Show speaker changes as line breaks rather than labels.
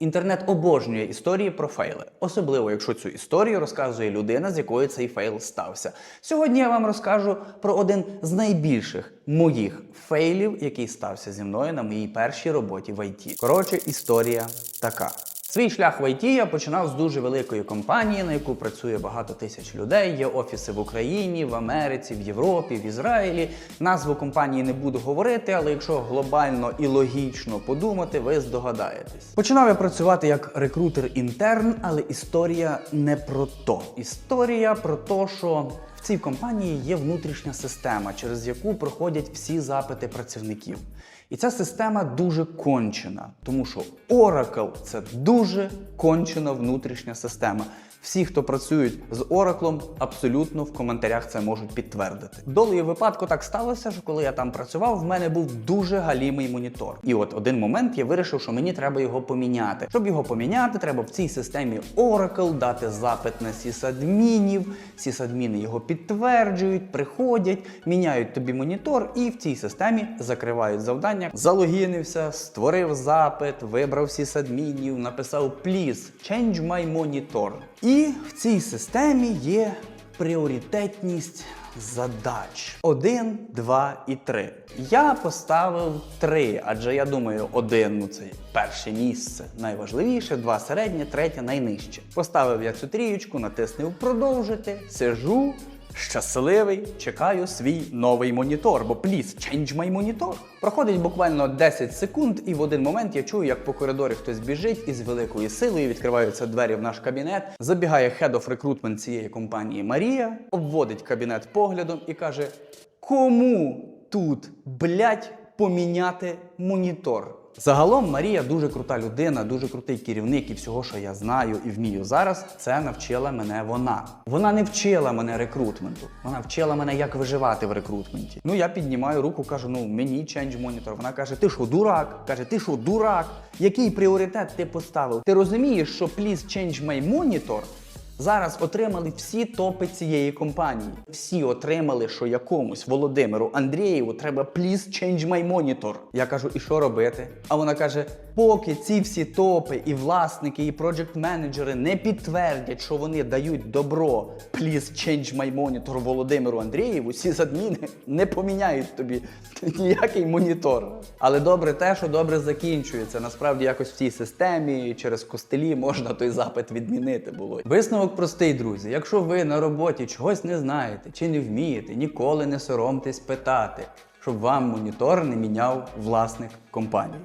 Інтернет обожнює історії про фейли, особливо якщо цю історію розказує людина, з якою цей фейл стався. Сьогодні я вам розкажу про один з найбільших моїх фейлів, який стався зі мною на моїй першій роботі в ІТ. Коротше, історія така. Свій шлях в ІТ я починав з дуже великої компанії, на яку працює багато тисяч людей. Є офіси в Україні, в Америці, в Європі, в Ізраїлі. Назву компанії не буду говорити, але якщо глобально і логічно подумати, ви здогадаєтесь. Починав я працювати як рекрутер-інтерн, але історія не про то. Історія про те, що в цій компанії є внутрішня система, через яку проходять всі запити працівників. І ця система дуже кончена, тому що Oracle це дуже кончена внутрішня система. Всі, хто працюють з Oracle, абсолютно в коментарях це можуть підтвердити. Долею випадку так сталося, що коли я там працював, в мене був дуже галімий монітор. І от один момент я вирішив, що мені треба його поміняти. Щоб його поміняти, треба в цій системі Oracle дати запит на сісадмінів. Сісадміни його підтверджують, приходять, міняють тобі монітор, і в цій системі закривають завдання. Залогінився, створив запит, вибрав сісадмінів, написав Please change my monitor. І в цій системі є пріоритетність задач: один, два і три. Я поставив три, адже я думаю, один ну це перше місце найважливіше, два середнє, третє найнижче. Поставив я цю трієчку, натиснув продовжити, сижу. Щасливий, чекаю свій новий монітор, бо please change my monitor. Проходить буквально 10 секунд, і в один момент я чую, як по коридорі хтось біжить і з великою силою відкриваються двері в наш кабінет. Забігає head of recruitment цієї компанії Марія, обводить кабінет поглядом і каже: Кому тут, блять, поміняти монітор? Загалом Марія дуже крута людина, дуже крутий керівник і всього, що я знаю і вмію зараз, це навчила мене вона. Вона не вчила мене рекрутменту, вона вчила мене, як виживати в рекрутменті. Ну я піднімаю руку, кажу: ну мені change monitor. Вона каже: Ти що, дурак? каже, ти що, дурак? Який пріоритет ти поставив? Ти розумієш, що please change my monitor Зараз отримали всі топи цієї компанії. Всі отримали, що якомусь Володимиру Андрієву треба please change my monitor. Я кажу, і що робити? А вона каже: поки ці всі топи, і власники, і проджект менеджери не підтвердять, що вони дають добро please change my monitor Володимиру Андрієву, всі адміни не поміняють тобі ніякий монітор. Але добре те, що добре закінчується. Насправді якось в цій системі через костелі можна той запит відмінити було. Висновок простий, друзі. Якщо ви на роботі чогось не знаєте чи не вмієте, ніколи не соромтесь питати, щоб вам монітор не міняв власник компанії.